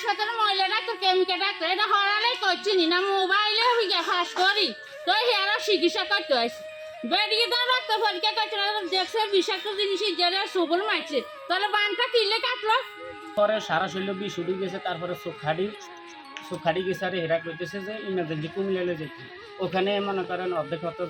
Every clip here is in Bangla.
হাসপাতালে মহিলা ডাক্তার কেমিকে ডাক্তার, এটা হরালে করছি না মোবাইলে ফাঁস করি। তো হেরা চিকিৎসা করতে আসি বেরিয়ে দাও ডাক্তার, পরীক্ষা করছে দেখছে বিষাক্ত জিনিস সবল মারছে। তাহলে বানটা কিনলে কাটলো। পরে সারা শরীর বিষ উঠে গেছে, তারপরে চোখাড়ি চোখাড়ি গেছে আর হেরা করতেছে যে ইমার্জেন্সি কুমিল্লা যেতে। ওখানে মনে করেন অর্ধেক হতো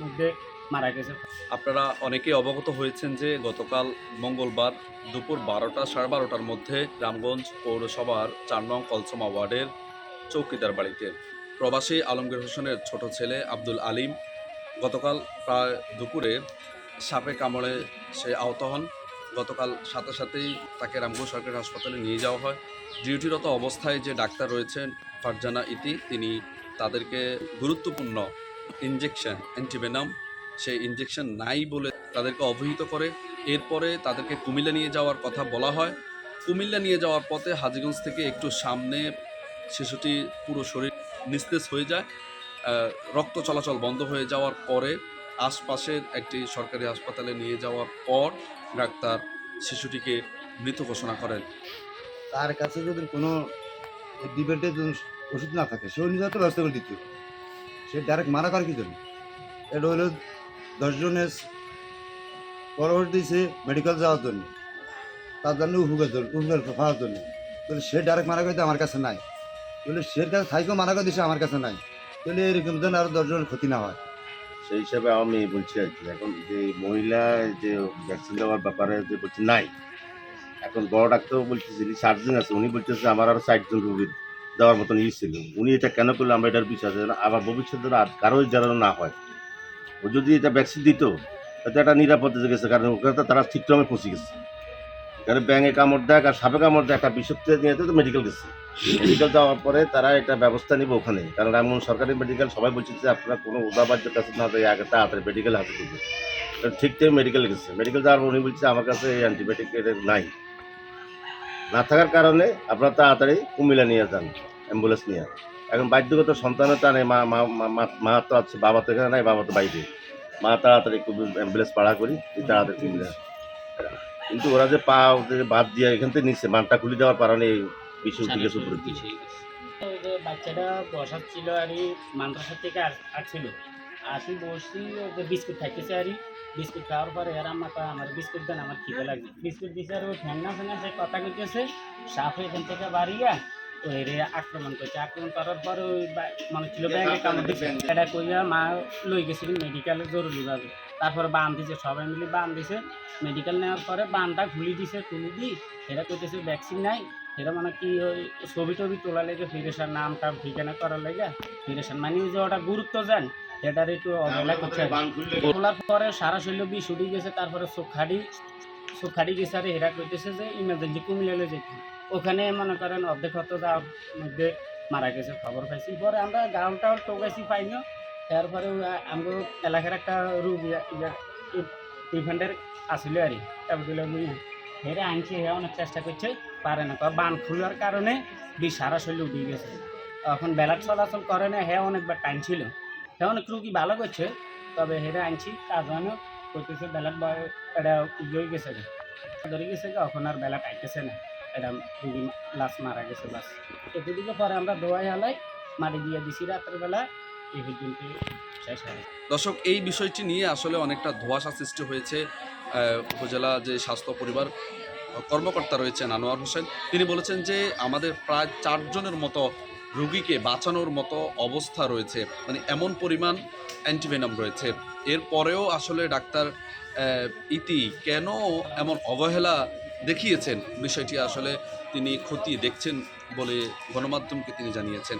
মধ্যে মারা গেছে। আপনারা অনেকেই অবগত হয়েছেন যে গতকাল মঙ্গলবার দুপুর বারোটা সাড়ে বারোটার মধ্যে রামগঞ্জ পৌরসভার চার নং কলসমা ওয়ার্ডের চৌকিদার বাড়িতে প্রবাসী আলমগীর হোসেনের ছোট ছেলে আব্দুল আলিম গতকাল প্রায় দুপুরে সাপে কামড়ে সে আহত হন। গতকাল সাথে সাথেই তাকে রামগঞ্জ সরকারি হাসপাতালে নিয়ে যাওয়া হয়। ডিউটিরত অবস্থায় যে ডাক্তার রয়েছেন ফারজানা ইতি, তিনি তাদেরকে গুরুত্বপূর্ণ ইনজেকশন, অ্যান্টিভেনাম সেই ইনজেকশন নাই বলে তাদেরকে অবহিত করে। এরপরে তাদেরকে কুমিল্লা নিয়ে যাওয়ার কথা বলা হয়। কুমিল্লা নিয়ে যাওয়ার পথে হাজিগঞ্জ থেকে একটু সামনে শিশুটি পুরো শরীর নিস্তেজ হয়ে যায়। রক্ত চলাচল বন্ধ হয়ে যাওয়ার পরে আশপাশের একটি সরকারি হাসপাতালে নিয়ে যাওয়ার পর ডাক্তার শিশুটিকে মৃত ঘোষণা করেন। তার কাছে যদি কোনো ওষুধ না থাকে সে নিজে তো ব্যবস্থা করে দিত সে ডাইরেক্ট মারা করার কি জন্য? এটা হলো দশজনের পরামর্শ দিয়েছে মেডিকেল যাওয়ার জন্য। তার জন্য উপকার উপকার পাওয়ার জন্য। তাহলে সে ডাইরেক্ট মারা করে আমার কাছে নাই। তাহলে সে কাছে থাইকেও মারা দিছে আমার কাছে নাই। তাহলে এরকম যেন আরও দশজনের ক্ষতি না হয়। সেই হিসাবে আমি বলছি আর কি, এখন যে মহিলা যে ভ্যাকসিন দেওয়ার ব্যাপারে যে বলছে নাই, এখন বড় ডাক্তারও যিনি সার্জন আছে, উনি বলতেছে আমার আরও ষাটজন রোগী দেওয়ার মতন ই ছিল। উনি এটা কেন করলে, আমরা এটার বিশ্বাস আবার ভবিষ্যতে আর কারও যেন না হয়। ও যদি এটা ভ্যাকসিন দিত, তাতে একটা নিরাপদে গেছে, কারণ ওখানে তো তারা ঠিক টাইমে পৌঁছে গেছে। কারণ ব্যাঙে কামড় দেয় আর সাপে কামড় দেয়, একটা বিষক্তি নিয়ে তো মেডিকেল গেছে। মেডিকেল যাওয়ার পরে তারা এটা ব্যবস্থা নিবে ওখানে। কারণ এমন সরকারি মেডিকেল সবাই বলছে যে আপনারা কোনো উদাবাদ্য কাছে না দেয়, আগে তাড়াতাড়ি মেডিকেল হাতে দিবে তো ঠিক টাইম মেডিকেল গেছে। মেডিকেল যাওয়ার পর উনি বলছে, আমার কাছে অ্যান্টিবায়োটিক নাই। না থাকার কারণে আপনারা তাড়াতাড়ি কুমিল্লা নিয়ে যান অ্যাম্বুলেন্স নিয়ে। এখন বাধ্যগত সন্তানের টানে মা মা তো আছে, বাবা তো এখানে নাই, বাবা তো বাইরে। মা তাড়াতাড়ি অ্যাম্বুলেন্স পাড়া করি তাড়াতাড়ি কুমিল্লা কিন্তু ওরা যে পা ওদের বাদ দিয়ে এখান থেকে নিচ্ছে মানটা খুলে দেওয়ার কারণে বিশ্ব দিকে। যে বাচ্চাটা বসাচ্ছিল আর, মাদ্রাসা থেকে আস- আসছিল। আসি যে বিস্কুট খাইতেছে আর। বিস্কুট খাওয়ার পরে এর আমার আমার বিস্কুট দেন, আমার খিদে লাগছে বিস্কুট দিছে আর ওই ফ্যাংনা ফ্যাংনা সে কথা কইতেছে সাপ এখান থেকে বাড়িয়া ওই রে আক্রমণ করছে। আক্রমণ করার পর ওই বা- ছিল কামড় দিচ্ছে এটা কইয়া মা লই গেছিল মেডিকেলে জরুরিভাবে। তারপরে বান দিছে সবাই মিলে বান দিছে। মেডিকেল নেওয়ার পরে বানটা খুলি দিছে খুলি দি এরা কইতেছে ভ্যাকসিন নাই। এরা মানে কি ওই ছবি টবি তোলা লেগে ফিরেশান নাম টাম ঠিকানা করার লেগে ফিরেশান মানে যে ওটা গুরুত্ব দেন এটার একটু অবহেলা করছে। তোলার পরে সারা শরীর বিষ উঠে গেছে তারপরে চোখাড়ি চোখাড়ি গেছে আর এরা কইতেছে যে ইমার্জেন্সি কুমিল্লা যেতে। ওখানে মনে করেন অর্ধেক হতো মধ্যে মারা গেছে, খবর পাইছি। পরে আমরা গাউন টাউন পাই না তারপরে আমরা এলাকার একটা রুগ রিফান্ডের আসলে আর নিয়ে হেরে আনছে, হে, অনেক চেষ্টা করছে, পারে না। বান খুলার কারণে বিষ সারা শরীর উঠে গেছে। এখন বেলা চলাচল করে না হ্যাঁ অনেকবার টাইম ছিল। অনেক রুগী ভালো করছে, তবে হেরে আনছি হয় না করতেছে বেলাট এটা ইয়ে গেছে ধরে গেছে এখন আর বেলা পাইতেছে না। এটা লাশ মারা গেছে, বাস। পরে আমরা দোয়াই হালাই দিয়ে দিছি রাতের বেলা এই দর্শক, এই বিষয়টি নিয়ে আসলে অনেকটা ধোঁয়াশা সৃষ্টি হয়েছে উপজেলা যে স্বাস্থ্য পরিবার কর্মকর্তা রয়েছেন আনোয়ার হোসেন। তিনি বলেছেন যে আমাদের প্রায় চারজনের মতো রুগীকে বাঁচানোর মতো অবস্থা রয়েছে মানে এমন পরিমাণ অ্যান্টিভেনাম রয়েছে। এরপরেও আসলে ডাক্তার ইতি কেন এমন অবহেলা দেখিয়েছেন। বিষয়টি আসলে তিনি খতিয়ে দেখছেন বলে গণমাধ্যমকে তিনি জানিয়েছেন।